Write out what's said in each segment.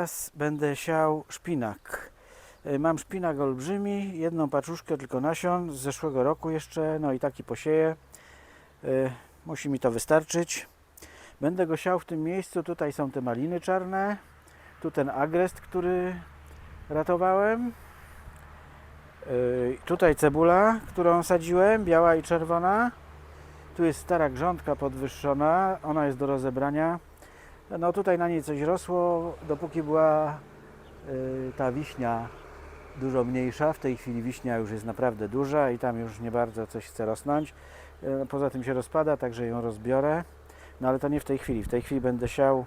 teraz będę siał szpinak. Y, Mam szpinak olbrzymi, jedną paczuszkę tylko nasion z zeszłego roku jeszcze, no i taki posieję. Y, Musi mi to wystarczyć. Będę go siał w tym miejscu. Tutaj są te maliny czarne. Tu ten agrest, który ratowałem. Y, Tutaj cebula, którą sadziłem, biała i czerwona. Tu jest stara grządka podwyższona, ona jest do rozebrania. No tutaj na niej coś rosło, dopóki była y, ta wiśnia dużo mniejsza. W tej chwili wiśnia już jest naprawdę duża i tam już nie bardzo coś chce rosnąć. Y, Poza tym się rozpada, także ją rozbiorę. No ale to nie w tej chwili. W tej chwili będę siał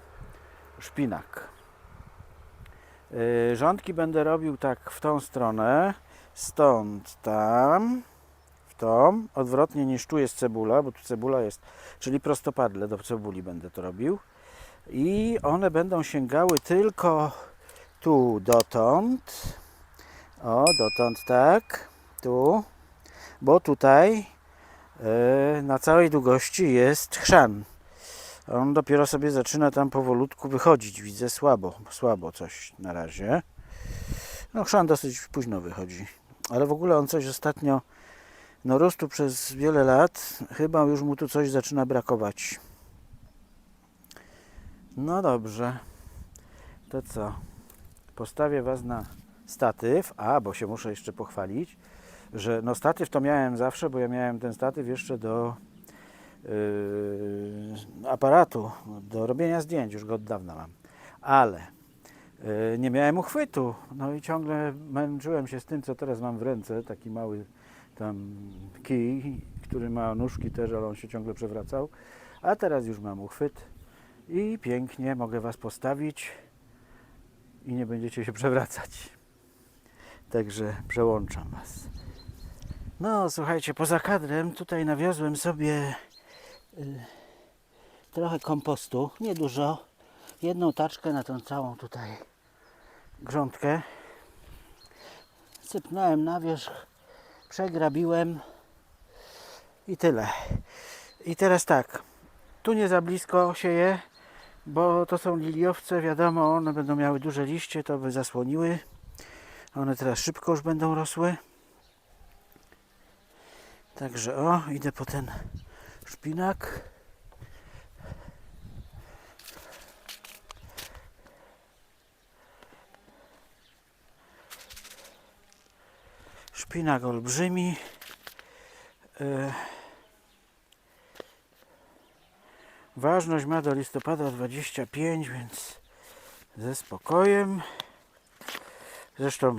szpinak. Y, Rządki będę robił tak w tą stronę, stąd tam, w tą, odwrotnie niż tu jest cebula, bo tu cebula jest, czyli prostopadle do cebuli będę to robił. I one będą sięgały tylko tu dotąd. O, dotąd tak, tu, bo tutaj e, na całej długości jest chrzan. On dopiero sobie zaczyna tam powolutku wychodzić. Widzę słabo, słabo coś na razie. No chrzan dosyć późno wychodzi. Ale w ogóle on coś ostatnio no rosł przez wiele lat. Chyba już mu tu coś zaczyna brakować. No dobrze. To co? Postawię Was na statyw. A, bo się muszę jeszcze pochwalić, że no statyw to miałem zawsze, bo ja miałem ten statyw jeszcze do yy, aparatu, do robienia zdjęć. Już go od dawna mam. Ale yy, nie miałem uchwytu. No i ciągle męczyłem się z tym, co teraz mam w ręce. Taki mały tam kij, który ma nóżki też, ale on się ciągle przewracał. A teraz już mam uchwyt i pięknie mogę Was postawić i nie będziecie się przewracać. Także przełączam Was. No, słuchajcie, poza kadrem tutaj nawiozłem sobie y, trochę kompostu, niedużo, jedną taczkę na tą całą tutaj grządkę. Sypnąłem na wierzch, przegrabiłem i tyle. I teraz tak, tu nie za blisko sieję, bo to są liliowce, wiadomo, one będą miały duże liście, to by zasłoniły. One teraz szybko już będą rosły. Także o, idę po ten szpinak. Szpinak olbrzymi. E, Ważność ma do listopada 25, więc ze spokojem. Zresztą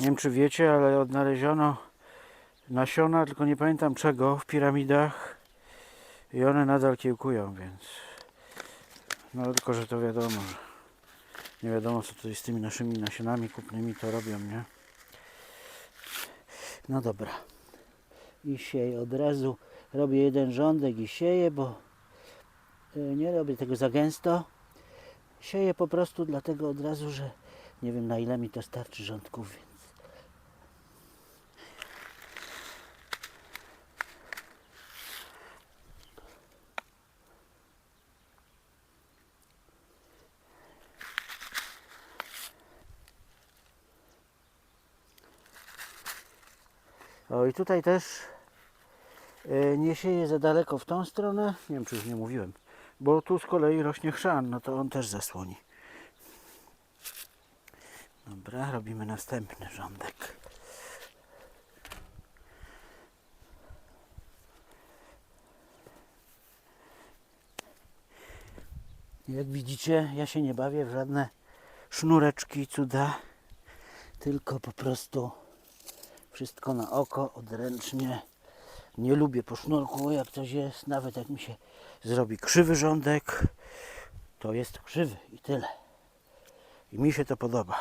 nie wiem czy wiecie, ale odnaleziono nasiona, tylko nie pamiętam czego, w piramidach i one nadal kiełkują, więc no tylko, że to wiadomo, że nie wiadomo co tutaj z tymi naszymi nasionami kupnymi to robią, nie? No dobra. I sieję od razu. Robię jeden rządek i sieję, bo nie robię tego za gęsto. Sieję po prostu dlatego od razu, że nie wiem na ile mi to starczy rządków, więc O i tutaj też e, nie sieję za daleko w tą stronę. Nie wiem czy już nie mówiłem. Bo tu z kolei rośnie chrzan, no to on też zasłoni. Dobra, robimy następny rządek. Jak widzicie, ja się nie bawię w żadne sznureczki, cuda, tylko po prostu wszystko na oko, odręcznie. Nie lubię po sznurku, jak coś jest, nawet jak mi się zrobi krzywy rządek, to jest krzywy i tyle. I mi się to podoba.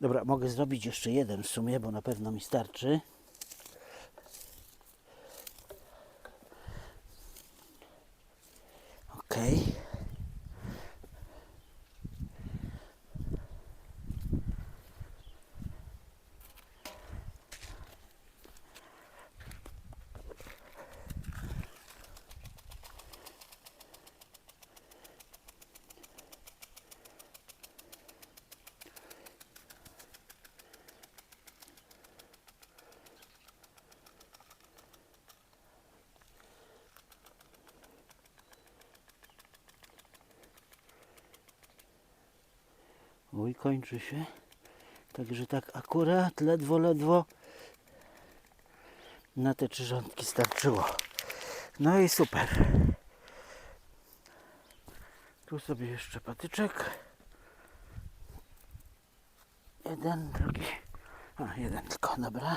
Dobra, mogę zrobić jeszcze jeden w sumie, bo na pewno mi starczy. Oj, kończy się. Także tak akurat, ledwo, ledwo na te trzy rządki starczyło. No i super. Tu sobie jeszcze patyczek. Jeden, drugi. A, jeden tylko, dobra.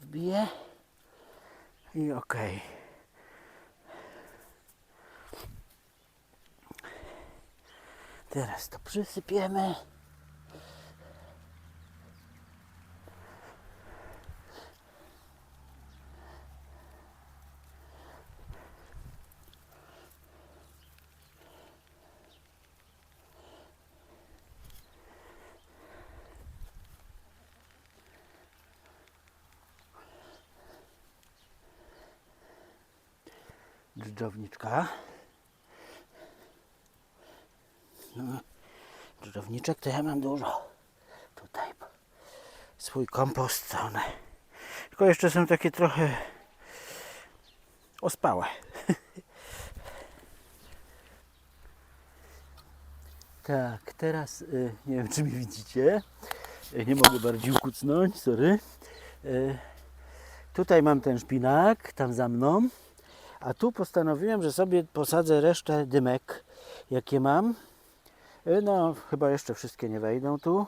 Wbiję. I okej. Teraz to przysypiemy. Dżdżowniczka. No, dżdżowniczek to ja mam dużo. Tutaj swój kompost, one. Tylko jeszcze są takie trochę ospałe. tak, teraz y, nie wiem czy mnie widzicie. Y, Nie mogę bardziej ukucnąć, sorry. Y, Tutaj mam ten szpinak, tam za mną. A tu postanowiłem, że sobie posadzę resztę dymek, jakie mam. Y, No, chyba jeszcze wszystkie nie wejdą tu,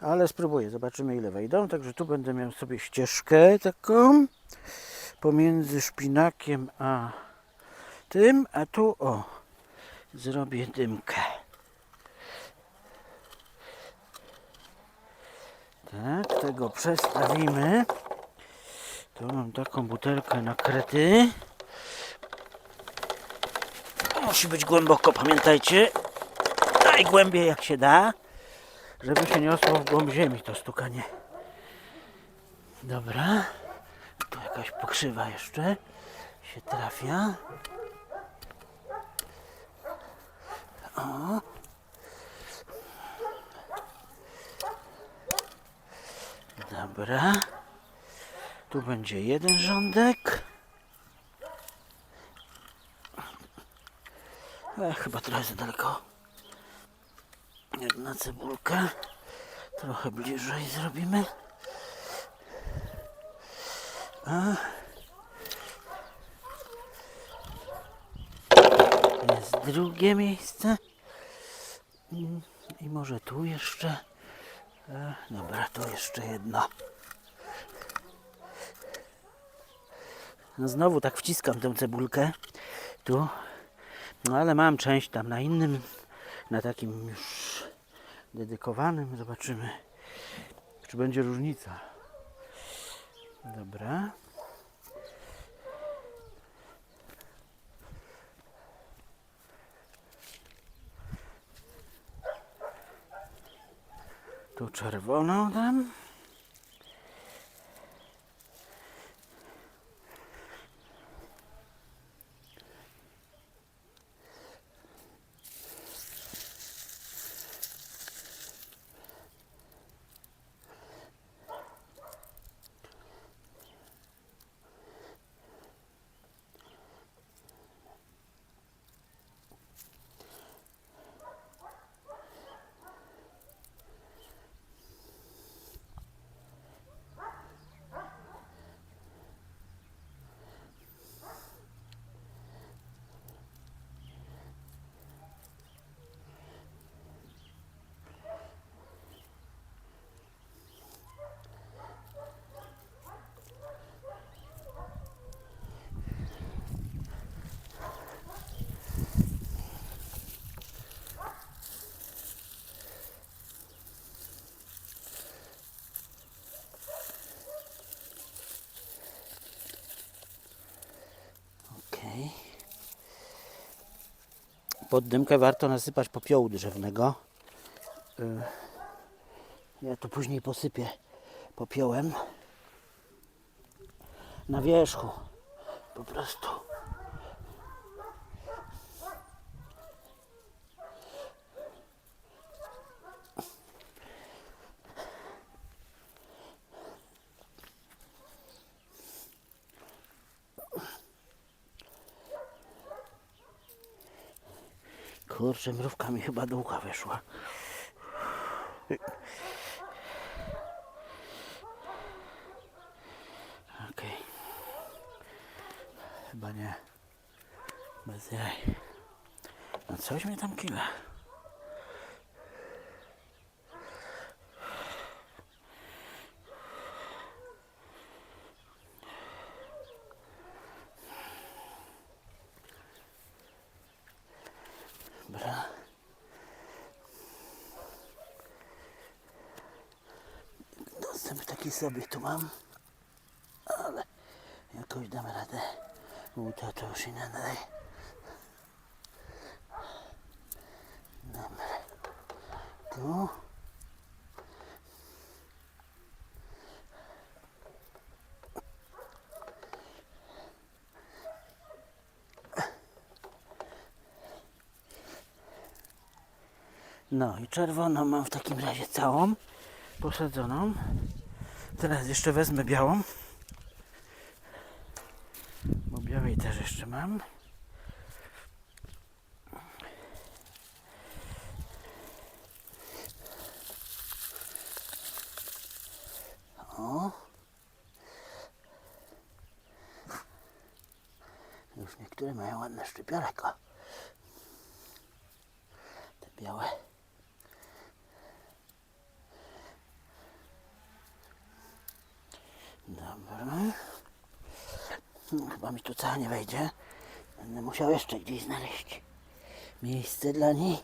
ale spróbuję, zobaczymy ile wejdą. Także tu będę miał sobie ścieżkę taką pomiędzy szpinakiem a tym, a tu o, zrobię dymkę. Tak, tego przestawimy. Tu mam taką butelkę na krety. Musi być głęboko, pamiętajcie. Najgłębiej jak się da, żeby się niosło w głąb ziemi to stukanie. Dobra. Tu jakaś pokrzywa jeszcze się trafia. O. Dobra. Tu będzie jeden rządek. E, chyba trochę za daleko. Jedna cebulka. Trochę bliżej zrobimy. A. Jest drugie miejsce. I może tu jeszcze. E, dobra, tu jeszcze jedno. No znowu tak wciskam tę cebulkę. Tu. No ale mam część tam na innym, na takim już dedykowanym. Zobaczymy, czy będzie różnica. Dobra. Tu czerwoną dam. Okej. Pod dymkę warto nasypać popiołu drzewnego. Y, Ja to później posypię popiołem na wierzchu. Po prostu. Kurczę, mrówka mi chyba do ucha weszła. Okej. Chyba nie. Bez jaj. No coś mnie tam kila. Dobra. Taki sobie tu mam, ale jakoś dam radę. U, to to już dalej. Dobra. Tu. No i czerwoną mam w takim razie całą posadzoną. Teraz jeszcze wezmę białą. Bo białej też jeszcze mam. O. Już niektóre mają ładne szczypiorek. Te białe. Dobra. No, Chyba mi tu cała nie wejdzie. Będę musiał jeszcze gdzieś znaleźć miejsce dla niej.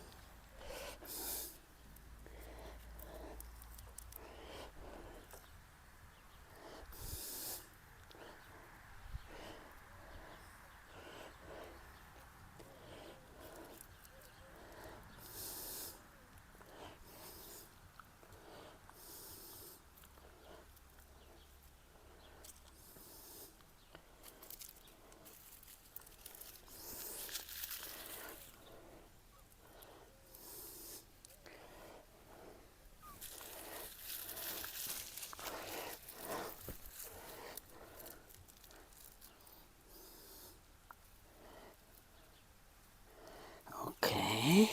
Okej.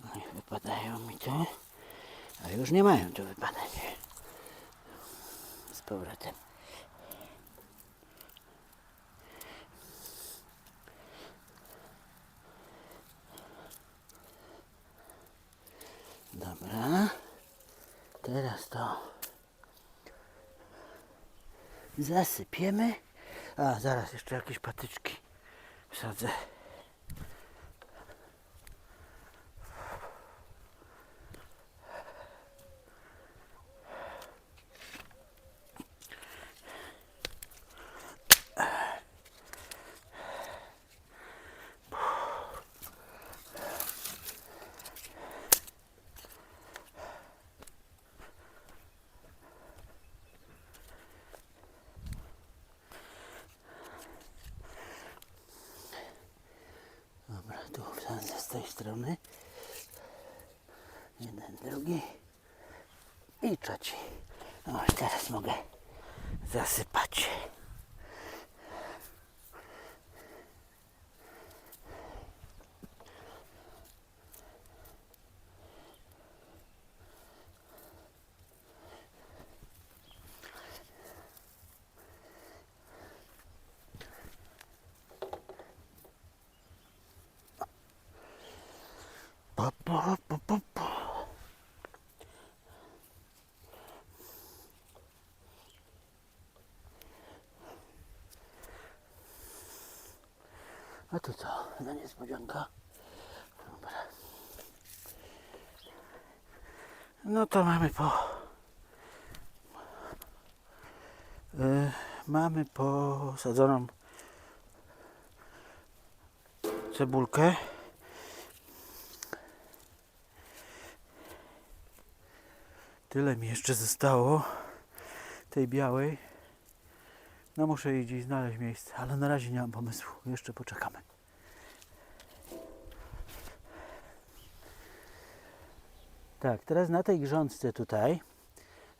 No i tu. A już nie mają tu wypadać. Z powrotem. Dobra. Teraz to zasypiemy. A, zaraz jeszcze jakieś patyczki wsadzę. Wsadzę z tej strony. Jeden, drugi i trzeci. No teraz mogę zasypać. Pa, pa, pa, pa, pa. A to co? Na niespodzianka? Dobra. No to mamy po... Y, mamy posadzoną cebulkę. Tyle mi jeszcze zostało tej białej. No muszę jej gdzieś znaleźć miejsce, ale na razie nie mam pomysłu. Jeszcze poczekamy. Tak, teraz na tej grządce tutaj,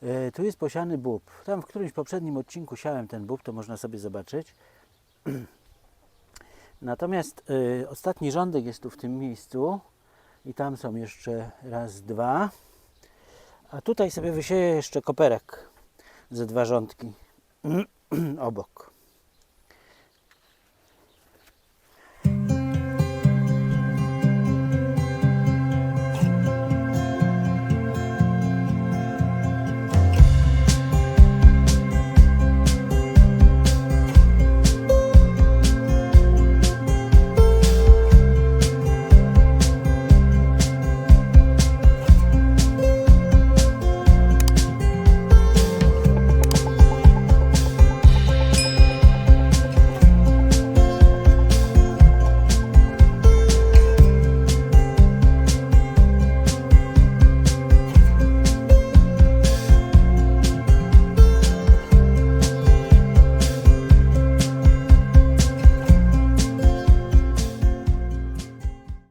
e, tu jest posiany bób. Tam w którymś poprzednim odcinku siałem ten bób, to można sobie zobaczyć. Natomiast e, ostatni rządek jest tu w tym miejscu i tam są jeszcze raz, dwa. A tutaj sobie wysieję jeszcze koperek ze dwa rządki obok.